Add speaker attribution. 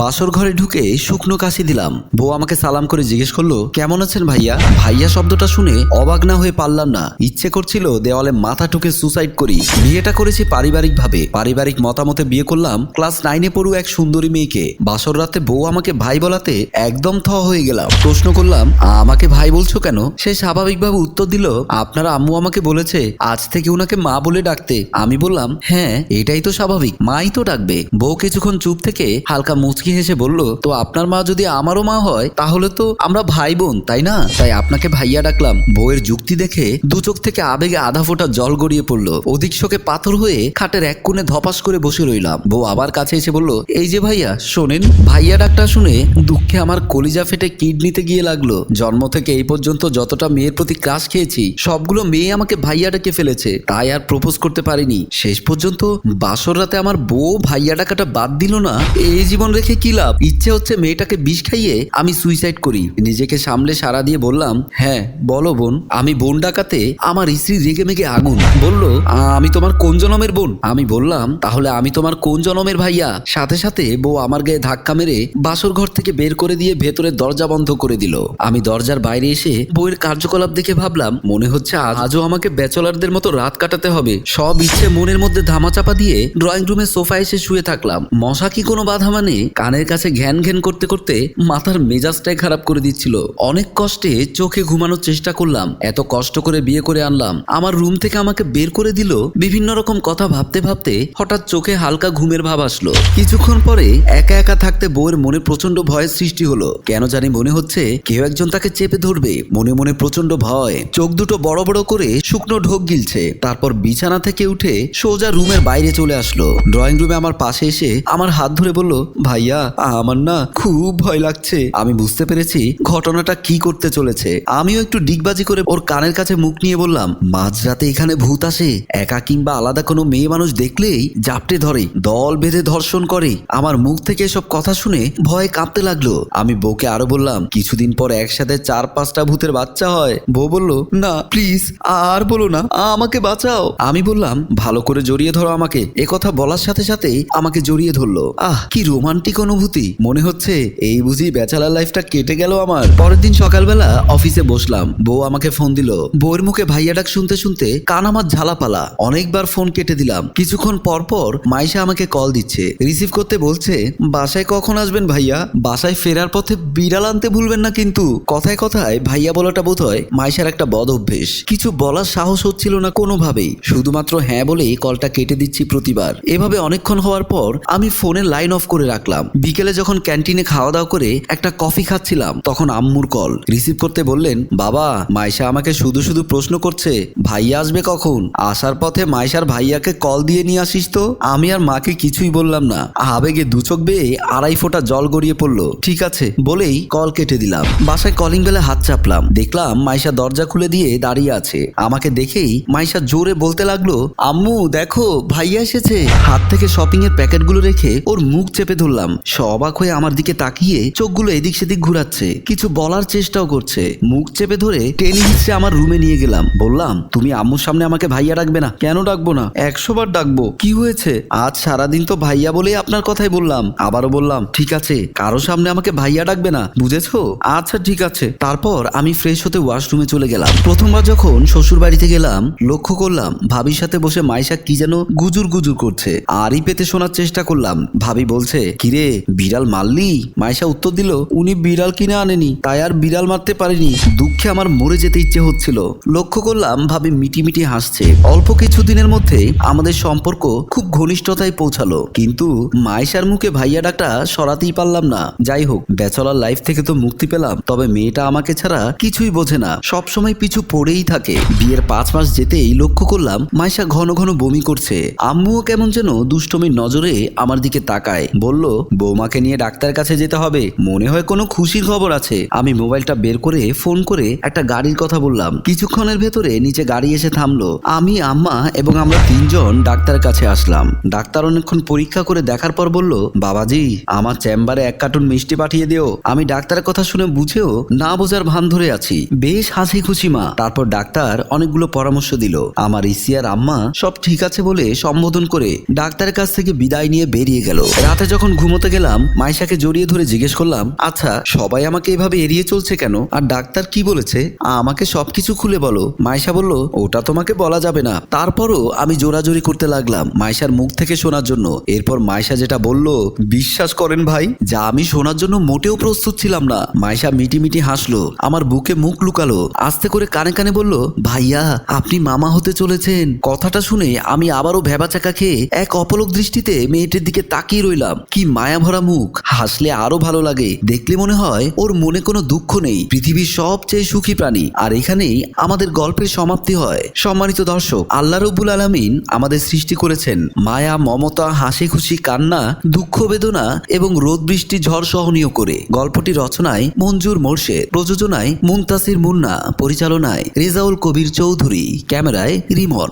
Speaker 1: বাসর ঘরে ঢুকে শুকনো কাশি দিলাম। বউ আমাকে সালাম করে জিজ্ঞেস করল, কেমন আছেন ভাইয়া? ভাইয়া শব্দটা শুনে অবাক না হয়ে পারলাম না। ইচ্ছে করছিল দেওয়ালে মাথা ঠুকে সুসাইড করি। বিয়েটা করেছি পারিবারিক ভাবে পারিবারিক মতামতে বিয়ে করলাম। ক্লাস নাইনে পড়ু এক সুন্দরী মেয়েকে। বাসর রাতে বউ আমাকে ভাই বলাতে একদম থ হয়ে গেলাম। প্রশ্ন করলাম আমাকে ভাই বলছো কেন? সে স্বাভাবিকভাবে উত্তর দিল, আপনার আম্মু আমাকে বলেছে আজ থেকে ওনাকে মা বলে ডাকতে। আমি বললাম হ্যাঁ এটাই তো স্বাভাবিক, মাই তো ডাকবে। বউ কিছুক্ষণ চুপ থেকে হালকা মুচকি হেসে বলল, তো আপনার মা যদি আমারও মা হয়, তাহলে তো আমরা ভাই বোন তাই না? তাই আপনাকে ভাইয়া ডাকলাম। বউয়ের যুক্তি দেখে দু চোখ থেকে আবেগে আধা ফোঁটা জল গড়িয়ে পড়ল। অধিক শোকে পাথর হয়ে খাটের এক কোণে ধপাস করে বসে রইলাম। বউ আবার কাছে এসে বলল, এই যে ভাইয়া, শোনেন। ভাইয়া ডাকটা শুনে দুঃখে আমার কলিজা ফেটে কিডনিতে গিয়ে লাগল। জন্ম থেকে এই পর্যন্ত যতটা মেয়ের প্রতি ক্রাশ খেয়েছি, সবগুলো মেয়ে আমাকে ভাইয়া ডাকে ফেলেছে। তাই আর প্রপোজ করতে পারিনি। শেষ পর্যন্ত বাসর রাতে আমার বউ ভাইয়া ডাকাটা বাদ দিল না। এই জীবন রেখে কি লাভ? ইচ্ছে হচ্ছে মেয়েটাকে বিষ খাইয়ে আমি সুইসাইড করি। নিজেকে সামলে সারা দিয়ে বললাম হ্যাঁ বলো বোন, আমি বোন ডাকাতে আমার স্ত্রী রেগে মেগে আগুন। বলল আমি তোমার কোন জনমের বোন? আমি বললাম, তাহলে আমি তোমার কোন জনমের ভাইয়া? সাথে সাথে বউ আমার গায়ে ধাক্কা মেরে বাসর ঘর থেকে বের করে দিয়ে ভেতরে দরজা বন্ধ করে দিল। আমি দরজার বাইরে এসে বউয়ের কার্যকলাপ দেখে ভাবলাম, মনে হচ্ছে আজও আমাকে ব্যাচলারদের মতো রাত কাটাতে হবে। সব ইচ্ছে মনের মধ্যে ধামাচাপা দিয়ে ড্রয়িং রুমে সোফা এসে শুয়ে থাকলাম। মশা কি কোনো বাধা মানে? কানের কাছে ঘ্যান ঘ্যান করতে করতে মাথার মেজাজটাই খারাপ করে দিচ্ছিল। অনেক কষ্টে চোখে ঘুমানোর চেষ্টা করলাম। এত কষ্ট করে বিয়ে করে আনলাম। আমার রুম থেকে আমাকে বের করে দিল। বিভিন্ন রকম কথা ভাবতে ভাবতে হঠাৎ চোখে হালকা ঘুমের ভাব আসলো। কিছুক্ষণ পরে একা একা থাকতে বউয়ের মনে প্রচণ্ড ভয়ের সৃষ্টি হলো। কেন জানি মনে হচ্ছে কেউ একজন তাকে চেপে ধরবে। মনে মনে প্রচণ্ড ভয়। চোখ দুটো বড় বড় করে শুকনো ঢোক গিলছে। তারপর বিছানা থেকে উঠে সোজা রুমের বাইরে চলে আসলো। ড্রয়িং রুমে আমার পাশে এসে আমার হাত ধরে বলল ভাইয়া, আমার না খুব ভয় লাগছে। আমি বুঝতে পেরেছি ঘটনাটা কি করতে চলেছে। আমিও একটু ডিগবাজি করে ওর কানের কাছে মুখ নিয়ে বললাম, মাঝরাতে এখানে ভূত আসে। একা কিংবা আলাদা কোনো মেয়ে মানুষ দেখলেই জাপটে ধরে, দল বেঁধে ধর্ষণ করে। আমার মুখ থেকে এসব কথা শুনে ভয়ে কাঁপতে লাগল। আমি বউকে আরও বললাম, কিছুদিন পর একসাথে চার পাঁচটা ভূতের বাচ্চা হয়। বউ বলল, না, প্লিজ, আর বলো না, আমাকে বাঁচাও। আমি বললাম, ভালো করে জড়িয়ে ধরো আমাকে। কথা বলার সাথে সাথেই আমাকে জড়িয়ে ধরলো। আহ, কি রোমান্টিক অনুভূতি। মনে হচ্ছে এই বুঝি ব্যাচেলার লাইফটা কেটে গেল আমার। পরের দিন সকালবেলা অফিসে বসলাম। বউ আমাকে ফোন দিল। বউয়ের মুখে ভাইয়া ডাক শুনতে শুনতে কান আমার ঝালাপালা। অনেকবার ফোন কেটে দিলাম। কিছুক্ষণ পর পর মাইশা আমাকে কল দিচ্ছে। রিসিভ করতে বলছে, বাসায় কখন আসবেন ভাইয়া? বাসায় ফেরার পথে বিড়াল আনতে ভুলবেন না কিন্তু। কথায় কথায় ভাইয়া বলাটা বোধ হয় মাইশার একটা বদ অভ্যেস। কিছু বলার সাহস হচ্ছিল না কোনোভাবেই। শুধুমাত্র হ্যাঁ বলেই কলটা কেটে দিচ্ছি প্রতিবার। এভাবে অনেকক্ষণ হওয়ার পর আমি ফোনের লাইন অফ করে রাখলাম। বিকেলে যখন ক্যান্টিনে খাওয়া দাওয়া করে একটা কফি খাচ্ছিলাম, তখন আম্মুর কল। রিসিভ করতে বললেন, বাবা, মাইশা আমাকে শুধু শুধু প্রশ্ন করছে, ভাইয়া আসবে কখন? আসার পথে মাইশার ভাইয়াকে কল দিয়ে নিয়ে আসিস তো? আমি আর মাকে কিছুই বললাম না। আবেগে দুচোখ বেয়ে আড়াই ফোঁটা জল গড়িয়ে পড়ল। ঠিক আছে, বলেই কল কেটে দিলাম। বাসায় কলিং বেলে হাত চাপলাম। দেখলাম মাইশা দরজা খুলে দিয়ে দাঁড়িয়ে আছে। আমাকে দেখেই মাইশা জোরে বলতে লাগল, আম্মু, দেখো, ভাইয়া এসেছে। হাত থেকে শপিং এর প্যাকেটগুলো রেখে ওর মুখ চেপে ধরলাম। সে অবাক হয়ে আমার দিকে তাকিয়ে চোখগুলো এদিক সেদিক ঘুরাচ্ছে, কিছু বলার চেষ্টাও করছে। মুখ চেপে ধরে টেনে হিসে আমার রুমে নিয়ে গেলাম। বললাম, তুমি আম্মুর সামনে আমাকে ভাইয়া ডাকবে না? কেন ডাকবো না? একশো বার ডাকবো। কি হয়েছে? আজ সারাদিন তো ভাইয়া বলেই আপনার কথাই বললাম। আবারও বললাম, ঠিক আছে, কারও সামনে আমাকে ভাইয়া ডাকবে না, বুঝেছ? আচ্ছা ঠিক আছে। তারপর আমি ফ্রেশ হতে ওয়াশরুমে চলে গেলাম। প্রথমবার যখন শ্বশুর বাড়িতে গেলাম, লক্ষ্য করলাম ভাবির সাথে বসে মাইশা কি যেন গুজুর গুজুর করছে। আরই পেতে শোনার চেষ্টা করলাম। ভাবি বলছে, কিরে বিড়াল মারলি? মাইশা উত্তর দিল, উনি বিড়াল কিনে আনেনি, তাই আর বিড়াল মারতে পারিনি। দুঃখে আমার মরে যেতে ইচ্ছে হচ্ছিল। লক্ষ্য করলাম, ভাবে মিটি মিটি হাসছে। অল্প কিছুদিনের মধ্যে আমাদের সম্পর্ক খুব ঘনিষ্ঠতায় পৌঁছালো। কিন্তু মাইশার মুখে ভাইয়া ডাকটা সরাতেই পারলাম না। যাই হোক, ব্যাচলার লাইফ থেকে তো মুক্তি পেলাম। তবে মেয়েটা আমাকে ছাড়া কিছুই বোঝে না। সবসময় পিছু পড়েই থাকে। বিয়ের পাঁচ মাস যেতেই লক্ষ্য করলাম মাইশা ঘন ঘন বমি করছে। আম্মুও কেমন যেন দুষ্টমির নজরে আমার দিকে তাকায়। বলল বৌমাকে নিয়ে ডাক্তার কাছে যেতে হবে। মনে হয় কোনো খুশির খবর আছে। আমি মোবাইলটা বের করে ফোন করে একটা গাড়ির কথা বললাম। কিছুক্ষণের ভেতরে নিচে গাড়ি এসে থামলো। আমি, আম্মা এবং আমরা তিনজন ডাক্তার কাছে আসলাম। ডাক্তার অনেকক্ষণ পরীক্ষা করে দেখার পর বলল, বাবাজি, আমার চেম্বারে এক কার্টুন মিষ্টি পাঠিয়ে দিও। আমি ডাক্তারের কথা শুনে বুঝেও না বোঝার ভান ধরে আছি। বেশ হাসি খুশি, মা। তারপর ডাক্তার অনেকগুলো পরামর্শ দিল। আমার ইসিয়ার আম্মা সব ঠিক আছে বলে সম্বোধন করে ডাক্তারের কাছ থেকে বিদায় নিয়ে বেরিয়ে গেল। রাতে যখন ঘুমোতে করতে গেলাম, মাইশাকে জড়িয়ে ধরে জিজ্ঞেস করলাম আচ্ছা সবাই আমাকে এভাবে এড়িয়ে চলছে কেন? আর ডাক্তার কি বলেছে? আমাকে সবকিছু খুলে বলো। মাইশা বলল, ওটা তোমাকে বলা যাবে না। তারপরও আমি জোরাজোরি করতে লাগলাম, মাইশার মুখ থেকে শোনার জন্য। এরপর মাইশা যেটা বলল, বিশ্বাস করেন ভাই, যা আমি শোনার জন্য মোটেও প্রস্তুত ছিলাম না। মাইশা মিটি মিটি হাসলো, আমার বুকে মুখ লুকালো, আস্তে করে কানে কানে বলল, ভাইয়া, আপনি মামা হতে চলেছেন। কথাটা শুনে আমি আবারও ভেবাচাকা খেয়ে এক অপলক দৃষ্টিতে মেয়েটির দিকে তাকিয়ে রইলাম। কি মায়া ভরা মুখ, হাসলে আরও ভালো লাগে। দেখলে মনে হয় ওর মনে কোনো দুঃখ নেই। পৃথিবীর সবচেয়ে সুখী প্রাণী। আর এখানেই আমাদের গল্পের সমাপ্তি হয়। সম্মানিত দর্শক, আল্লাহ রব্বুল আলামিন আমাদের সৃষ্টি করেছেন। মায়া, মমতা হাসি খুশি কান্না, দুঃখ বেদনা এবং রোদ বৃষ্টি ঝড় সহনীয় করে। গল্পটি রচনায় মঞ্জুর মোর্শেদ, প্রযোজনায় মুনতাসির মুন্না, পরিচালনায় রেজাউল কবির চৌধুরী, ক্যামেরায় রিমন